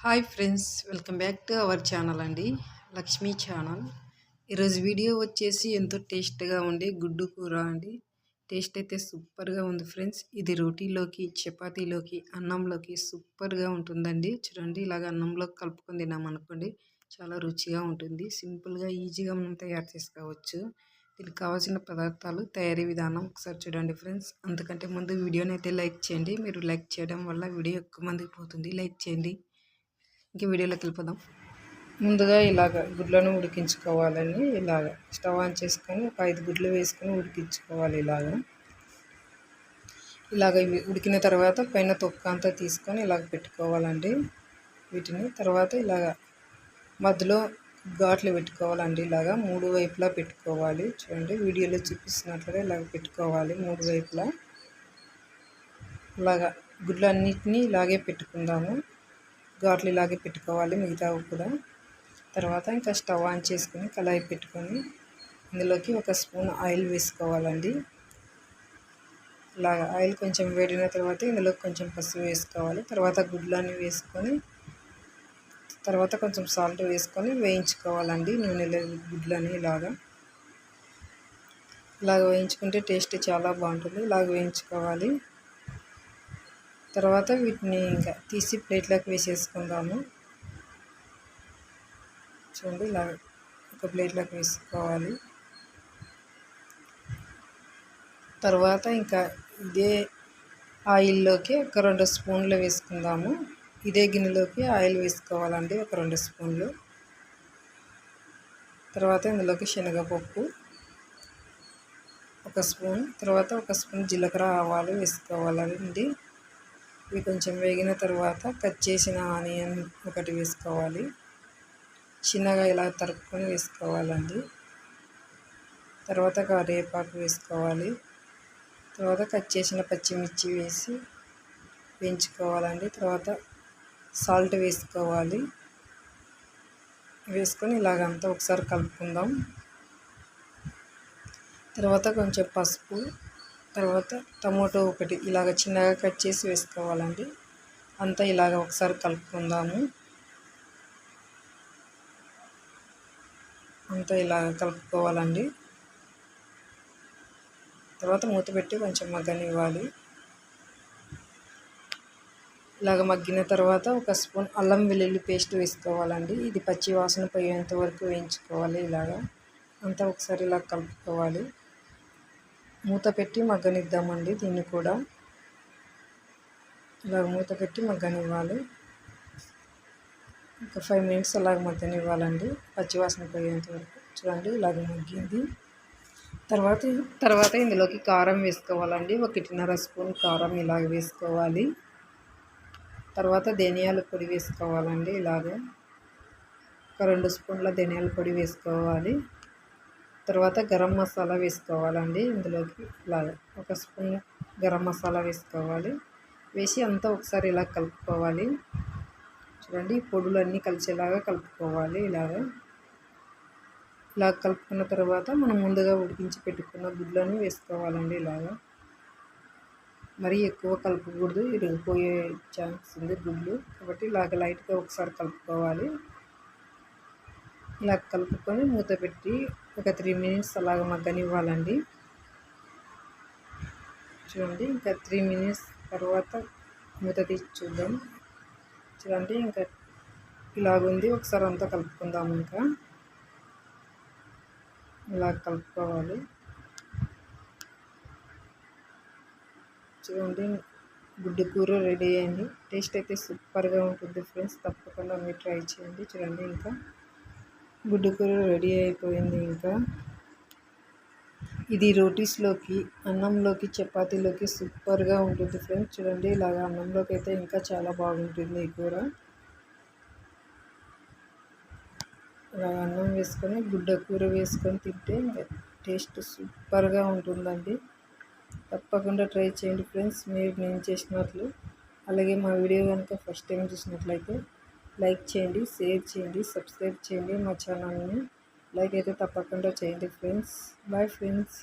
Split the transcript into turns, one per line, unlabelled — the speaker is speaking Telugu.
Hi friends welcome back to our channel అండి. లక్ష్మీ ఛానల్. ఈరోజు వీడియో వచ్చేసి ఎంతో టేస్ట్గా ఉండే గుడ్డు కూర అండి. టేస్ట్ అయితే సూపర్గా ఉంది ఫ్రెండ్స్. ఇది రోటీలోకి చపాతీలోకి అన్నంలోకి సూపర్గా ఉంటుందండి. చూడండి ఇలాగ అన్నంలోకి కలుపుకొని తిన్నామనుకోండి చాలా రుచిగా ఉంటుంది. సింపుల్గా ఈజీగా మనం తయారు చేసుకోవచ్చు. దీనికి కావాల్సిన పదార్థాలు తయారీ విధానం ఒకసారి చూడండి ఫ్రెండ్స్. అందుకంటే ముందు వీడియోని అయితే లైక్ చేయండి. మీరు లైక్ చేయడం వల్ల వీడియో ఎక్కువ మందికి పోతుంది. లైక్ చేయండి. ఇంక వీడియోలోకి వెళ్ళిపోదాం. ముందుగా ఇలాగ గుడ్లను ఉడికించుకోవాలని ఇలాగ స్టవ్ ఆన్ చేసుకొని ఒక ఐదు గుడ్లు వేసుకొని ఉడికించుకోవాలి ఇలాగ. ఇలాగ ఇవి ఉడికిన తర్వాత పైన తొక్క అంతా తీసుకొని ఇలాగ పెట్టుకోవాలండి. వీటిని తర్వాత ఇలాగ మధ్యలో ఘాట్లు పెట్టుకోవాలండి. ఇలాగా మూడు వైపులా పెట్టుకోవాలి. చూడండి వీడియోలో చూపిస్తున్నట్లుగా ఇలాగ పెట్టుకోవాలి మూడు వైపులా. ఇలాగా గుడ్లన్నిటినీ ఇలాగే పెట్టుకుందాము. ఘాట్లు ఇలాగే పెట్టుకోవాలి మిగతా కూడా. తర్వాత ఇంకా స్టవ్ ఆన్ చేసుకొని కళాయి పెట్టుకొని ఇందులోకి ఒక స్పూన్ ఆయిల్ వేసుకోవాలండి. ఇలాగ ఆయిల్ కొంచెం వేడిన తర్వాత ఇందులో కొంచెం పసుపు వేసుకోవాలి. తర్వాత గుడ్లన్నీ వేసుకొని తర్వాత కొంచెం సాల్ట్ వేసుకొని వేయించుకోవాలండి నూనెలో గుడ్లని ఇలాగా. ఇలాగ వేయించుకుంటే టేస్ట్ చాలా బాగుంటుంది. ఇలాగ వేయించుకోవాలి. తర్వాత వీటిని ఇంకా తీసి ప్లేట్లోకి వేసేసుకుందాము. చూడండి ఇలా ఒక ప్లేట్లోకి వేసుకోవాలి. తర్వాత ఇంకా ఇదే ఆయిల్లోకి ఒక రెండు స్పూన్లు వేసుకుందాము. ఇదే గిన్నెలోకి ఆయిల్ వేసుకోవాలండి ఒక రెండు స్పూన్లు. తర్వాత ఇందులోకి శనగపప్పు ఒక స్పూన్. తర్వాత ఒక స్పూన్ జీలకర్ర ఆవాలు వేసుకోవాలండి. ఇవి కొంచెం వేగిన తర్వాత కట్ చేసిన ఆనియన్ ఒకటి వేసుకోవాలి. చిన్నగా ఇలా తరుపుకొని వేసుకోవాలండి. తర్వాత కరివేపాకు వేసుకోవాలి. తర్వాత కట్ చేసిన పచ్చిమిర్చి వేసి వేయించుకోవాలండి. తర్వాత సాల్ట్ వేసుకోవాలి. వేసుకొని ఇలాగంతా ఒకసారి కలుపుకుందాం. తర్వాత కొంచెం పసుపు తర్వాత టమోటో ఒకటి ఇలాగ చిన్నగా కట్ చేసి వేసుకోవాలండి. అంతా ఇలాగ ఒకసారి కలుపుకుందాము. అంతా ఇలాగ కలుపుకోవాలండి. తర్వాత మూత పెట్టి కొంచెం మగ్గనివ్వాలి. ఇలాగ మగ్గిన తర్వాత ఒక స్పూన్ అల్లం వెల్లుల్లి పేస్ట్ వేసుకోవాలండి. ఇది పచ్చి వాసన పోయేంత వరకు వేయించుకోవాలి ఇలాగా. అంతా ఒకసారి ఇలా కలుపుకోవాలి. మూత పెట్టి మగ్గనిద్దామండి దీన్ని కూడా. ఇలా మూత పెట్టి మగ్గనివ్వాలి. ఒక ఫైవ్ మినిట్స్ అలాగ మగ్గనివ్వాలండి పచ్చివాసన పోయేంత వరకు. చూడండి ఇలాగ మగ్గింది. తర్వాత తర్వాత ఇందులోకి కారం వేసుకోవాలండి. ఒకటిన్నర స్పూన్ కారం ఇలాగ వేసుకోవాలి. తర్వాత ధనియాల పొడి వేసుకోవాలండి ఇలాగ. ఒక రెండు స్పూన్ల ధనియాల పొడి వేసుకోవాలి. తర్వాత గరం మసాలా వేసుకోవాలండి ఇందులోకి ఇలా ఒక స్పూన్ గరం మసాలా వేసుకోవాలి. వేసి అంతా ఒకసారి ఇలా కలుపుకోవాలి. చూడండి పొడులు అన్నీ కలిసేలాగా కలుపుకోవాలి ఇలాగ. ఇలా కలుపుకున్న తర్వాత మనం ముందుగా ఉడికించి పెట్టుకున్న గుడ్లను వేసుకోవాలండి ఇలాగా. మరీ ఎక్కువ కలుపుకూడదు ఇరిగిపోయే ఛాన్స్ ఉంది గుడ్లు. కాబట్టి ఇలాగ లైట్గా ఒకసారి కలుపుకోవాలి. ఇలా కలుపుకొని మూత పెట్టి ఒక త్రీ మినిట్స్ అలాగ మగ్గనివ్వాలండి. చూడండి ఇంకా త్రీ మినిట్స్ తర్వాత మూత తీసి చూద్దాం. చూడండి ఇంకా ఇలాగుంది. ఒకసారి అంతా కలుపుకుందాం ఇంకా. ఇలా కలుపుకోవాలి. చూడండి గుడ్డు కూర రెడీ అయింది. టేస్ట్ అయితే సూపర్గా ఉంటుంది ఫ్రెండ్స్. తప్పకుండా మీరు ట్రై చేయండి. చూడండి ఇంకా గుడ్డు కూర రెడీ అయిపోయింది ఇంకా. ఇది రోటీస్లోకి అన్నంలోకి చపాతీలోకి సూపర్గా ఉంటుంది ఫ్రెండ్స్. చూడండి ఇలాగ అన్నంలోకి అయితే ఇంకా చాలా బాగుంటుంది ఈ కూర. ఇలా అన్నం వేసుకొని గుడ్డ కూర వేసుకొని తింటే టేస్ట్ సూపర్గా ఉంటుందండి. తప్పకుండా ట్రై చేయండి ఫ్రెండ్స్. మీరు నేను చేసినట్లు. అలాగే మా వీడియో కనుక ఫస్ట్ టైం చూసినట్లయితే లైక్ చేయండి షేర్ చేయండి సబ్స్క్రైబ్ చేయండి మా ఛానల్ని. లైక్ అయితే తప్పకుండా చేయండి ఫ్రెండ్స్. Bye friends.